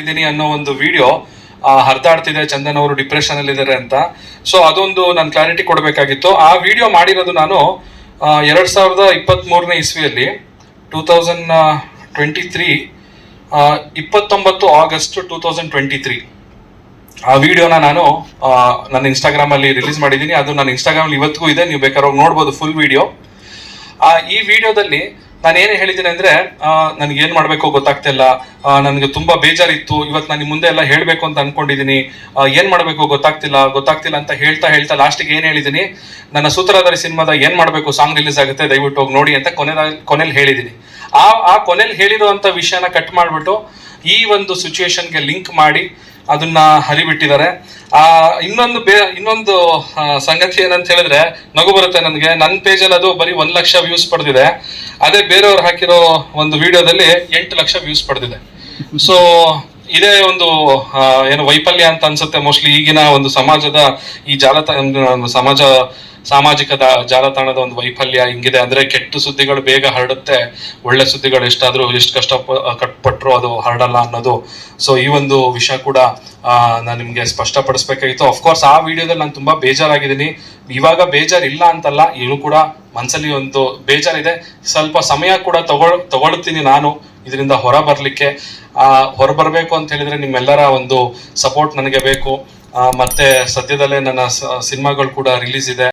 ಇದ್ದೀನಿ ಅನ್ನೋ ಒಂದು ವಿಡಿಯೋ ಹರಿದಾಡ್ತಿದೆ ಚಂದನ್ ಅವರು ಡಿಪ್ರೆಷನ್ ಅಲ್ಲಿ ಇದ್ದಾರೆ ಅಂತ. ಸೊ ಅದೊಂದು ನಾನು ಕ್ಲಾರಿಟಿ ಕೊಡಬೇಕಾಗಿತ್ತು. ಆ ವಿಡಿಯೋ ಮಾಡಿರೋದು ನಾನು ಎರಡ್ ಸಾವಿರದ ಇಪ್ಪತ್ತ್ ಮೂರನೇ ಇಸ್ವಿಯಲ್ಲಿ ಟೂ ತೌಸಂಡ್ ಟ್ವೆಂಟಿ ತ್ರೀ ಇಪ್ಪತ್ತೊಂಬತ್ತು August two thousand twenty three ಆ ವಿಡಿಯೋನ ನಾನು ನನ್ನ ಇನ್ಸ್ಟಾಗ್ರಾಮ್ ಅಲ್ಲಿ ರಿಲೀಸ್ ಮಾಡಿದ್ದೀನಿ. ಅದು ನನ್ನ ಇನ್ಸ್ಟಾಗ್ರಾಮ್ ಇವತ್ತಿಗೂ ಇದೆ. ನೀವು ಬೇಕಾದ್ರೆ ನೋಡ್ಬೋದು ಫುಲ್ ವಿಡಿಯೋ ಆ, ಈ ವಿಡಿಯೋದಲ್ಲಿ ನಾನು ಏನು ಹೇಳಿದ್ದೀನಿ ಅಂದ್ರೆ ನನಗೆ ಏನ್ ಮಾಡ್ಬೇಕು ಗೊತ್ತಾಗ್ತಿಲ್ಲ. ನನಗೆ ತುಂಬಾ ಬೇಜಾರಿತ್ತು. ಇವತ್ತು ನಾನು ಮುಂದೆ ಎಲ್ಲ ಹೇಳ್ಬೇಕು ಅಂತ ಅನ್ಕೊಂಡಿದ್ದೀನಿ ಆ, ಏನ್ ಮಾಡ್ಬೇಕು ಗೊತ್ತಾಗ್ತಿಲ್ಲ. ಗೊತ್ತಾಗ್ತಿಲ್ಲ ಅಂತ ಹೇಳ್ತಾ ಹೇಳ್ತಾ ಲಾಸ್ಟಿಗೆ ಏನ್ ಹೇಳಿದ್ದೀನಿ ನನ್ನ ಸೂತ್ರಧಾರಿ ಸಿನಿಮಾದ ಏನ್ ಮಾಡ್ಬೇಕು ಸಾಂಗ್ ರಿಲೀಸ್ ಆಗುತ್ತೆ ದಯವಿಟ್ಟು ಹೋಗಿ ನೋಡಿ ಅಂತ ಕೊನೆ ಕೊನೆಯಲ್ಲಿ ಹೇಳಿದ್ದೀನಿ ಆ ಆ ಕೊನೆಯಲ್ಲಿ ಹೇಳಿರುವಂತ ವಿಷಯನ ಕಟ್ ಮಾಡ್ಬಿಟ್ಟು ಈ ಒಂದು ಸಿಚುವೇಶನ್ಗೆ ಲಿಂಕ್ ಮಾಡಿ ಅದನ್ನ ಹರಿಬಿಟ್ಟಿದ್ದಾರೆ. ಆ ಇನ್ನೊಂದು ಬೇ ಇನ್ನೊಂದು ಸಂಗತಿ ಏನಂತ ಹೇಳಿದ್ರೆ ನಗು ಬರುತ್ತೆ ನನಗೆ. ನನ್ನ ಪೇಜಲ್ಲಿ ಅದು ಬರೀ ಒಂದ್ ಲಕ್ಷ ವ್ಯೂಸ್ ಪಡೆದಿದೆ. ಅದೇ ಬೇರೆಯವ್ರು ಹಾಕಿರೋ ಒಂದು ವಿಡಿಯೋದಲ್ಲಿ ಎಂಟು ಲಕ್ಷ ವ್ಯೂಸ್ ಪಡೆದಿದೆ. ಸೊ ಇದೇ ಒಂದು ಏನು ವೈಫಲ್ಯ ಅಂತ ಅನ್ಸುತ್ತೆ ಮೋಸ್ಟ್ಲಿ ಈಗಿನ ಒಂದು ಸಮಾಜದ ಈ ಜಾಲತಾಣ ಒಂದು ಸಮಾಜ, ಸಾಮಾಜಿಕ ಜಾಲತಾಣದ ಒಂದು ವೈಫಲ್ಯ ಹಿಂಗಿದೆ. ಅಂದ್ರೆ ಕೆಟ್ಟ ಸುದ್ದಿಗಳು ಬೇಗ ಹರಡುತ್ತೆ. ಒಳ್ಳೆ ಸುದ್ದಿಗಳು ಎಷ್ಟಾದ್ರೂ ಎಷ್ಟು ಕಷ್ಟ ಕಟ್ಪಟ್ರು ಅದು ಹರಡಲ್ಲ ಅನ್ನೋದು. ಸೊ ಈ ಒಂದು ವಿಷಯ ಕೂಡ ನಾನು ನಿಮ್ಗೆ ಸ್ಪಷ್ಟಪಡಿಸ್ಬೇಕಾಗಿತ್ತು. ಅಫ್ಕೋರ್ಸ್ ಆ ವಿಡಿಯೋದಲ್ಲಿ ನಾನು ತುಂಬಾ ಬೇಜಾರಾಗಿದ್ದೀನಿ. ಇವಾಗ ಬೇಜಾರಿಲ್ಲ ಅಂತಲ್ಲ, ಇನ್ನು ಕೂಡ ಮನ್ಸಲ್ಲಿ ಒಂದು ಬೇಜಾರಿದೆ. ಸ್ವಲ್ಪ ಸಮಯ ಕೂಡ ತಗೊಳ್, ತಗೊಳ್ತೀನಿ ನಾನು. ಇದರಿಂದ ಹೊರ ಬರಲಿಕ್ಕೆ ಹೊರ ಬರಬೇಕು ಅಂತ ಹೇಳಿದ್ರೆ ನಿಮ್ಮೆಲ್ಲರ ಒಂದು ಸಪೋರ್ಟ್ ನನಗೆ ಬೇಕು. ಮತ್ತೆ ಸದ್ಯದಲ್ಲೇ ನನ್ನ ಸಿನಿಮಾಗಳು ಕೂಡ ರಿಲೀಸ್ ಇದೆ.